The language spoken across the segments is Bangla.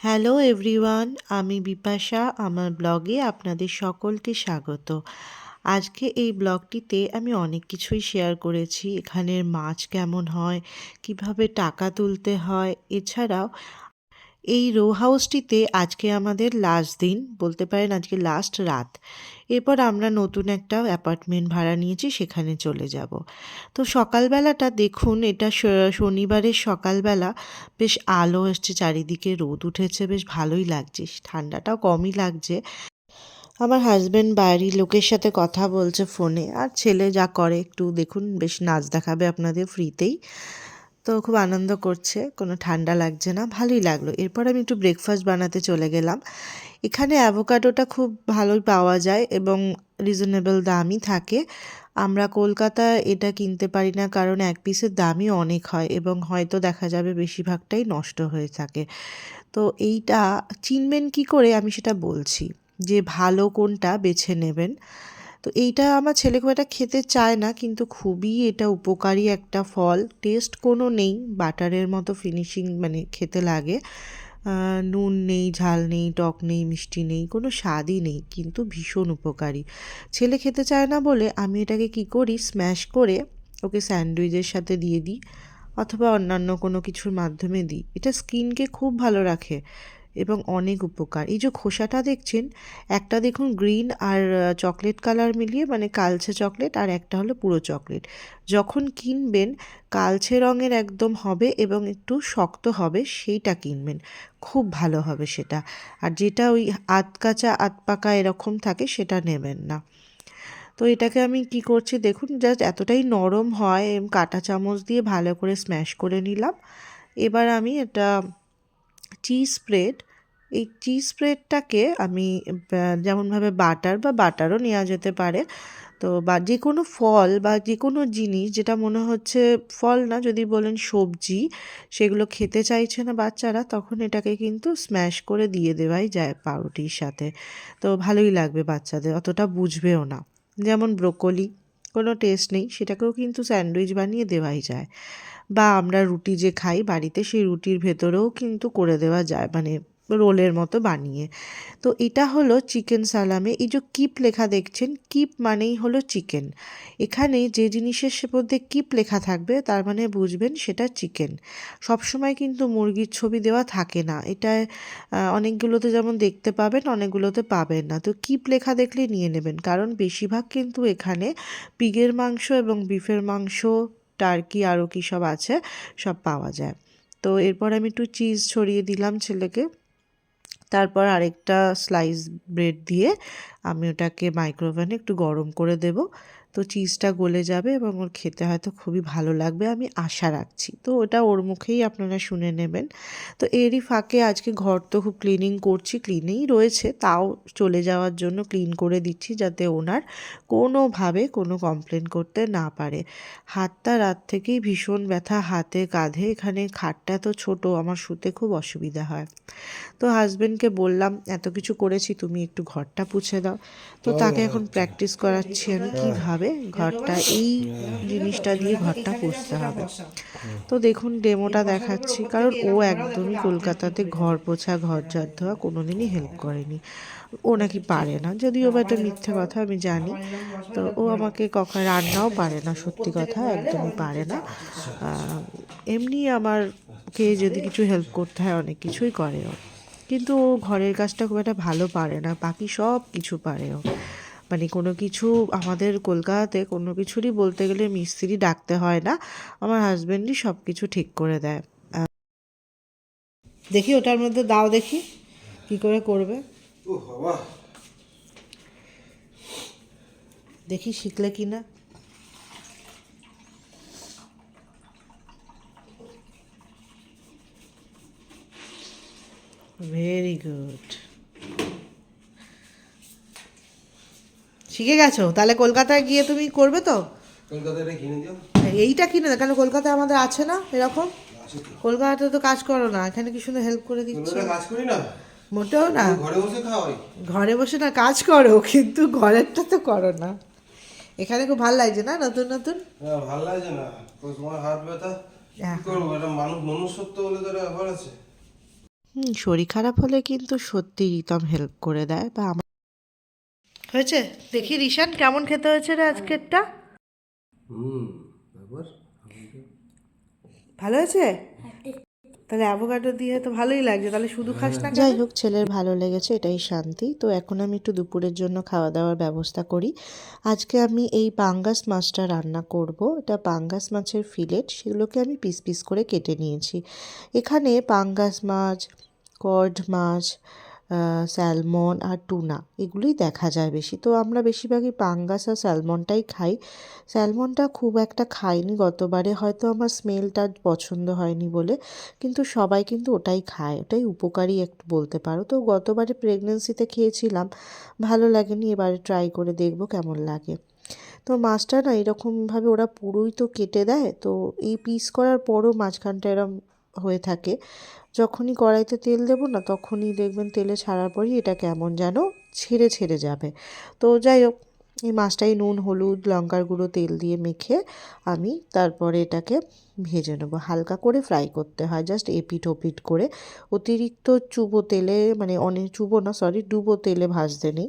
হ্যালো এভরিওয়ান, আমি বিপাশা, আমার ব্লগে আপনাদের সকলকে স্বাগত। আজকে এই ব্লগটিতে আমি অনেক কিছুই শেয়ার করেছি। এখানের মাছ কেমন হয়, কীভাবে টাকা তুলতে হয়, এছাড়াও এই রো হাউসটিতে আজকে আমাদের লাস্ট দিন, বলতে পারেন আজকে লাস্ট রাত। এরপর আমরা নতুন একটা অ্যাপার্টমেন্ট ভাড়া নিয়েছি, সেখানে চলে যাব। তো সকালবেলাটা দেখুন, এটা শনিবারের সকালবেলা বেশ আলো এসছে চারিদিকে রোদ উঠেছে, বেশ ভালোই লাগছে। ঠান্ডাটাও কমই লাগছে। আমার হাজব্যান্ড বাড়ির লোকের সাথে কথা বলছে ফোনে আর ছেলে যা করে, একটু দেখুন, বেশ নাচ দেখাবে আপনাদের ফ্রিতেই তো খুব আনন্দ করছে, কোনো ঠান্ডা লাগছে না, ভালোই লাগল। এরপর আমি একটু ব্রেকফাস্ট বানাতে চলে গেলাম। এখানে অ্যাভোকাডোটা খুব ভালোই পাওয়া যায় এবং রিজনেবল দামই থাকে। আমরা কলকাতায় এটা কিনতে পারি না কারণ এক পিসের দামই অনেক হয় এবং হয়তো দেখা যাবে বেশিরভাগটাই নষ্ট হয়ে থাকে। তো এইটা চিনবেন কি করে আমি সেটা বলছি। যে ভালো কোনটা বেছে নেবেন। তো এইটা আমার ছেলে খুব একটা খেতে চায় না, কিন্তু খুবই এটা উপকারী একটা ফল। টেস্ট কোনো নেই, বাটারের মতো ফিনিশিং মানে খেতে লাগে। নুন নেই, ঝাল নেই, টক নেই, মিষ্টি নেই, কোনো স্বাদই নেই, কিন্তু ভীষণ উপকারী। ছেলে খেতে চায় না বলে আমি এটাকে কি করি স্ম্যাশ করে ওকে স্যান্ডউইচের সাথে দিয়ে দিই, অথবা অন্যান্য কোনো কিছুর মাধ্যমে দিই। এটা স্কিনকে খুব ভালো রাখে। এবং অনেক উপকার। এই যে খোসাটা দেখছেন, একটা দেখুন গ্রিন আর চকলেট কালার মিলিয়ে মানে কালচে চকলেট আর একটা হলো পুরো চকলেট। যখন কিনবেন কালচে রঙের একদম হবে এবং একটু শক্ত হবে সেইটা কিনবেন। খুব ভালো হবে সেটা। আর যেটা ওই আধ কাঁচা, আধ পাকা এরকম থাকে সেটা নেবেন না। তো এটাকে আমি কি করছি দেখুন, জাস্ট এতটাই নরম হয়, কাঁটা চামচ দিয়ে ভালো করে স্ম্যাশ করে নিলাম। এবার আমি এটা চিজ স্প্রেড, এই চিজ স্প্রেডটাকে আমি যেমনভাবে বাটার বা বাটারও নেওয়া যেতে পারে। তো বা যে কোনো ফল বা যে কোনো জিনিস যেটা মনে হচ্ছে ফল না, যদি বলেন সবজি, সেগুলো খেতে চাইছে না বাচ্চারা, তখন এটাকে কিন্তু স্ম্যাশ করে দিয়ে দেওয়াই যায় পাউরুটির সাথে। তো ভালোই লাগবে বাচ্চাদের, অতটা বুঝবেও না। যেমন ব্রোকলি, কোনো টেস্ট নেই, সেটাকেও কিন্তু স্যান্ডউইচ বানিয়ে দেওয়াই যায়। বা আমরা রুটি যে খাই বাড়িতে, সেই রুটির ভেতরেও কিন্তু করে দেওয়া যায় মানে রোলের মতো বানিয়ে। তো এটা হলো চিকেন সালামে। এই যে কিপ লেখা দেখছেন, কিপ মানেই হলো চিকেন। এখানে যে জিনিসের সে মধ্যে কিপ লেখা থাকবে, তার মানে বুঝবেন সেটা চিকেন। সবসময় কিন্তু মুরগির ছবি দেওয়া থাকে না। এটা অনেকগুলোতে যেমন দেখতে পাবেন, অনেকগুলোতে পাবেন না। তো কিপ লেখা দেখলে নিয়ে নেবেন। কারণ বেশিরভাগ কিন্তু এখানে পিগের মাংস এবং বিফের মাংস টার্কি আরও কী সব আছে, সব পাওয়া যায়। তো এরপর আমি একটু চিজ ছড়িয়ে দিলাম ছেলেকে। তারপর আরেকটা স্লাইস ব্রেড দিয়ে আমি ওটাকে মাইক্রোওভেনে একটু গরম করে দেব। তো চিজটা গলে যাবে এবং ওর খেতে হয়তো খুবই ভালো লাগবে আমি আশা রাখছি। তো ওটা ওর মুখেই আপনারা শুনে নেবেন। তো এরই ফাঁকে আজকে ঘর তো খুব ক্লিনিং করছি ক্লিনেই রয়েছে তাও চলে যাওয়ার জন্য ক্লিন করে দিচ্ছি যাতে ওনার কোনোভাবে কোনো কমপ্লেন করতে না পারে। হাতটা রাত থেকেই ভীষণ ব্যথা হাতে কাঁধে এখানে খাটটা তো ছোট আমার শুতে খুব অসুবিধা হয়। তো হাজবেন্ডকে বললাম এত কিছু করেছি তুমি একটু ঘরটা পুছে দাও। তো তাকে এখন প্র্যাকটিস করাচ্ছি আমি কীভাবে ঘরটা এই জিনিসটা দিয়ে ঘরটা পুছতে হবে। তো দেখুন ডেমোটা দেখাচ্ছি, কারণ ও একদমই কলকাতাতে ঘর পোছা, ঘর ঝাড় দেওয়া কোনোদিনই হেল্প করেনি। ও নাকি পারে না, যদিও বা এটা মিথ্যে কথা, আমি জানি। তো ও আমাকে কখন রান্নাও পারে না, সত্যি কথা, একদমই পারে না। এমনি আমারকে যদি কিছু হেল্প করতে হয়, অনেক কিছুই করে ও। কিন্তু ও ঘরের কাজটা খুব একটা ভালো পারে না, বাকি সব কিছু পারে ও। মানে কোনো কিছু আমাদের কলকাতাতে কোনো কিছুরই বলতে গেলে মিস্ত্রি ডাকতে হয় না। আমার হাজবেন্ডই সব কিছু ঠিক করে দেয়। দেখি ওটার মধ্যে দাও দেখি কি করে করবে। দেখি শিখলে কি না। ভেরি গুড শিখে গেছো? তাহলে কলকাতায় গিয়ে তুমি করবে তো? এইটা কিনে দাও কেন কলকাতায় আমাদের আছে না এরকম? কলকাতাতে তো কাজ করো না এখানে কি সুন্দর হেল্প করে দিচ্ছ? কাজ করি না। মোটেও না। ঘরে বসে খাওয়াই। ঘরে বসে না কাজ করো কিন্তু ঘরেরটা তো করো না। এখানে খুব ভালো লাগছে না নতুন নতুন? হ্যাঁ ভালো লাগছে না। তোমার হাত ব্যথা? হ্যাঁ। করব? এটা মানুষ মনুষ্যত্ব বলে তো ব্যাপার আছে। হুম শরীর খারাপ হলে কিন্তু সত্যি রিতম হেল্প করে দেয় বা আমার হয়েছে? দেখি রিশান কেমন খেতে হয়েছে রে আজকেরটা? ভালো হয়েছে? তাহলে অ্যাভোকাডো দিয়ে তো ভালোই লাগছে তাহলে শুধু খাস না যাই হোক ছেলের ভালো লেগেছে এটাই শান্তি। তো এখন আমি একটু দুপুরের জন্য খাওয়া দাওয়ার ব্যবস্থা করি। আজকে আমি এই পাঙ্গাস মাছটা রান্না করব। এটা পাঙ্গাস মাছের ফিলেট সেগুলোকে আমি পিস পিস করে কেটে নিয়েছি। এখানে পাঙ্গাস মাছ কড মাছ স্যালমন আর টুনা, এগুলোই দেখা যায় বেশি। তো আমরা বেশিরভাগই পাঙ্গাস আর স্যালমনটাই খাই। স্যালমনটা খুব একটা খাইনি, গতবারে হয়তো আমার স্মেলটা পছন্দ হয়নি বলে, কিন্তু সবাই কিন্তু ওটাই খায়, ওটাই উপকারী একটু বলতে পারো। তো গতবারে প্রেগনেন্সিতে খেয়েছিলাম, ভালো লাগেনি, এবারে ট্রাই করে দেখব কেমন লাগে। তো মাছটা না এরকমভাবে ওরা পুরোই তো কেটে দেয়, তো এই পিস করার পরও মাঝখানটা এরম হয়ে থাকে। যখনই কড়াইতে তেল দেবো না, তখনই দেখবেন তেলে ছাড়ার পরই এটা কেমন যেন ছেড়ে ছেড়ে যাবে। তো যাই হোক, এই মাছটাই নুন, হলুদ, লঙ্কার গুঁড়ো, তেল দিয়ে মেখে আমি তারপরে এটাকে ভেজে নেব। হালকা করে ফ্রাই করতে হয়, জাস্ট এপিট ওপিট করে। অতিরিক্ত চুবো তেলে মানে অনেক চুবো না, সরি, ডুবো তেলে ভাজতে নেই।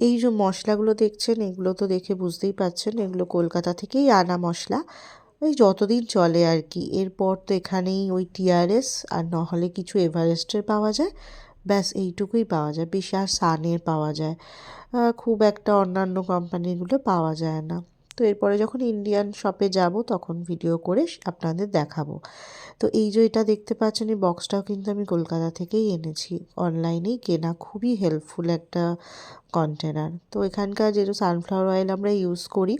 এই যে মশলাগুলো দেখছেন, এগুলো তো দেখে বুঝতেই পারছেন, এগুলো কলকাতা থেকেই আনা মশলা। ওই যতদিন চলে আর কি, এরপর তো এখানেই ওই টিআরএস আর নহলে কিছু এভারেস্টের পাওয়া যায়। ব্যাস, এইটুকুই পাওয়া যায়, বেশি আর সানের পাওয়া যায়। খুব একটা অন্যান্য কোম্পানিগুলো পাওয়া যায় না। তো এরপরে যখন ইন্ডিয়ান শপে যাব, তখন ভিডিও করে আপনাদের দেখাবো। তো এই যে এটা দেখতে পাচ্ছেন, এই বক্সটাও কিন্তু আমি কলকাতা থেকেই এনেছি। অনলাইনেই কেনা, খুবই হেল্পফুল একটা কন্টেনার। তো এখানকার যেহেতু সানফ্লাওয়ার অয়েল আমরা ইউজ করি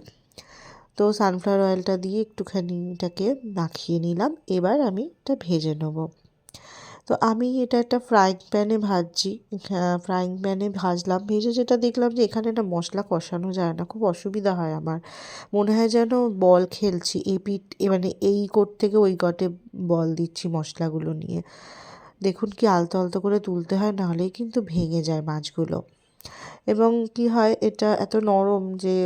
তো সানফ্লাওয়ার অয়েলটা দিয়ে একটুখানি এটাকে মাখিয়ে নিলাম। এবার আমি এটা ভেজে নেব। তো আমি এটা একটা ফ্রাইং প্যানে ভাজছি। ফ্রাইং প্যানে ভাজলাম। ভেজে যেটা দেখলাম যে এখানে একটা মশলা কষানো যায় না। খুব অসুবিধা হয় আমার। মনে হয় যেন বল খেলছি। এই পিঠ মানে এই কোট থেকে ওই কটে বল দিচ্ছি মশলাগুলো নিয়ে। দেখুন কি আলতো আলতো করে তুলতে হয়, নাহলেই কিন্তু ভেঙে যায় মাছগুলো। এবং কি হয়, এটা এত নরম যে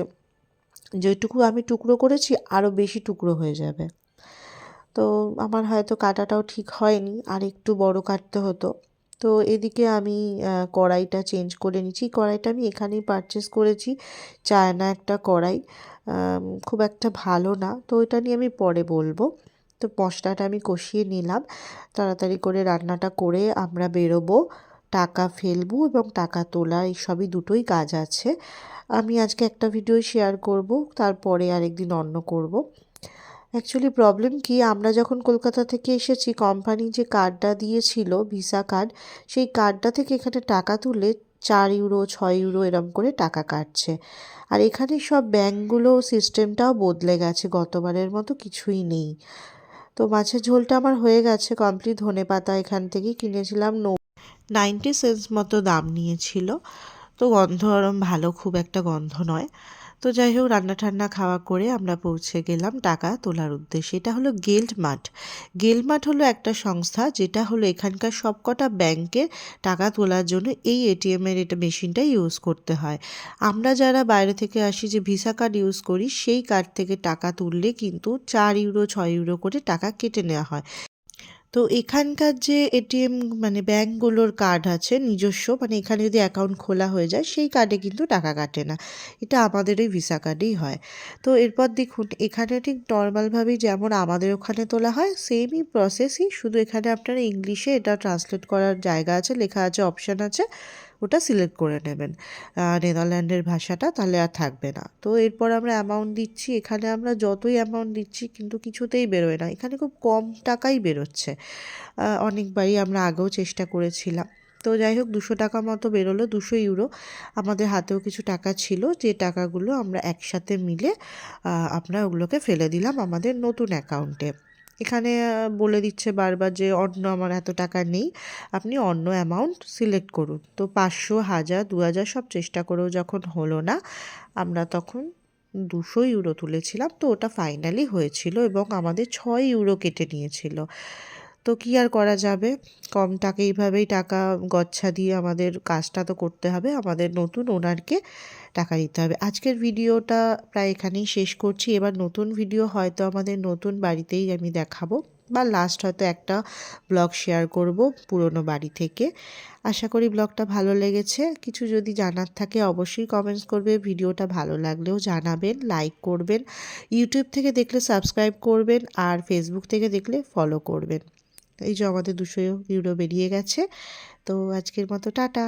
যেটুকু আমি টুকরো করেছি আরও বেশি টুকরো হয়ে যাবে। তো আমার হয়তো কাটাটাও ঠিক হয়নি, আর একটু বড় কাটতে হতো। তো এদিকে আমি কড়াইটা চেঞ্জ করে নিচ্ছি। কড়াইটা আমি এখানেই পারচেস করেছি, চায়না একটা কড়াই। খুব একটা ভালো না, তো এটা নিয়ে আমি পরে বলব। তো মশলাটা আমি কষিয়ে নিলাম। তাড়াতাড়ি করে রান্নাটা করে আমরা বেরোবো। টাকা ফেলব এবং টাকা তোলা এই সবই দুটোই কাজ আছে। আমি আজকে একটা ভিডিও শেয়ার করব, তারপরে আরেকদিন অন্য করব। অ্যাকচুয়ালি প্রবলেম কি, আমরা যখন কলকাতা থেকে এসেছি কোম্পানি যে কার্ডটা দিয়েছিল ভিসা কার্ড সেই কার্ডটা থেকে এখানে টাকা তুলে চার ইউরো ছয় ইউরো এরম করে টাকা কাটছে। আর এখানে সব ব্যাঙ্কগুলো সিস্টেমটাও বদলে গেছে, গতবারের মতো কিছুই নেই। তো মাছের ঝোলটা আমার হয়ে গেছে কমপ্লিট ধনে পাতা এখান থেকেই কিনেছিলাম নো নাইনটি সেন্স মতো দাম নিয়েছিল। তো গন্ধ আরম ভালো, খুব একটা গন্ধ নয়। তো যাই হোক, রান্না ঠান্না খাওয়া করে আমরা পৌঁছে গেলাম টাকা তোলার উদ্দেশ্যে। এটা হলো গেল্ড মাঠ গেল্ড মাঠ হলো একটা সংস্থা যেটা হলো এখানকার সবকটা ব্যাংকের টাকা তোলার জন্য এই এটিএমের এটা মেশিনটা ইউজ করতে হয়। আমরা যারা বাইরে থেকে আসি যে ভিসা কার্ড ইউজ করি, সেই কার্ড থেকে টাকা তুললে কিন্তু চার ইউরো, ছয় ইউরো করে টাকা কেটে নেওয়া হয়। তো এখানকার যে এটিএম মানে ব্যাঙ্কগুলোর কার্ড আছে, নিজস্ব মানে এখানে যদি অ্যাকাউন্ট খোলা হয়ে যায়, সেই কার্ডে কিন্তু টাকা কাটে না। এটা আমাদের এই ভিসা কার্ডেই হয়। তো এরপর দেখুন, এখানে ঠিক নর্মালভাবেই যেমন আমাদের ওখানে তোলা হয় সেমই প্রসেসই শুধু এখানে আপনারা ইংলিশে এটা ট্রান্সলেট করার জায়গা আছে, লেখা আছে অপশান আছে। ওটা সিলেক্ট করে নেবেন। নেদারল্যান্ডের ভাষাটা তাহলে আর থাকবে না। তো এরপর আমরা অ্যামাউন্ট দিচ্ছি। এখানে আমরা যতই অ্যামাউন্ট দিচ্ছি কিন্তু কিছুতেই বেরোয় না। এখানে খুব কম টাকাই বেরোচ্ছে। অনেকবারই আমরা আগেও চেষ্টা করেছিলাম। তো যাই হোক, দুশো টাকা মতো বেরোলো, দুশো ইউরো। আমাদের হাতেও কিছু টাকা ছিল। যে টাকাগুলো আমরা একসাথে মিলে আমরা ওগুলোকে ফেলে দিলাম আমাদের নতুন অ্যাকাউন্টে এখানে বলে দিচ্ছে বারবার যে অন্য আমার এত টাকা নেই। আপনি অন্য অ্যামাউন্ট সিলেক্ট করুন। তো পাঁচশো, হাজার, দু হাজার সব চেষ্টা করেও যখন হলো না, আমরা তখন দুশো ইউরো তুলেছিলাম। তো ওটা ফাইনালি হয়েছিল এবং আমাদের ছয় ইউরো কেটে নিয়েছিল। তো কি আর করা যাবে? কম টাকা এইভাবেই টাকা গচ্ছা দিয়ে আমাদের কাজটা তো করতে হবে। আমাদের নতুন ওনারকে টাকা দিতে হবে। আজকের ভিডিওটা প্রায় এখানেই শেষ করছি। এবার নতুন ভিডিও হয়তো আমাদের নতুন বাড়িতেই আমি দেখাবো বা লাস্ট হয়তো একটা ব্লগ শেয়ার করব পুরনো বাড়ি থেকে। আশা করি ব্লগটা ভালো লেগেছে। কিছু যদি জানার থাকে অবশ্যই কমেন্টস করবে। ভিডিওটা ভালো লাগলেও জানাবেন লাইক করবেন ইউটিউব থেকে দেখলে সাবস্ক্রাইব করবেন আর ফেসবুক থেকে দেখলে ফলো করবেন। এই যে আমাদের দুশো ইউরো বেরিয়ে গেছে। তো আজকের মতো টাটা।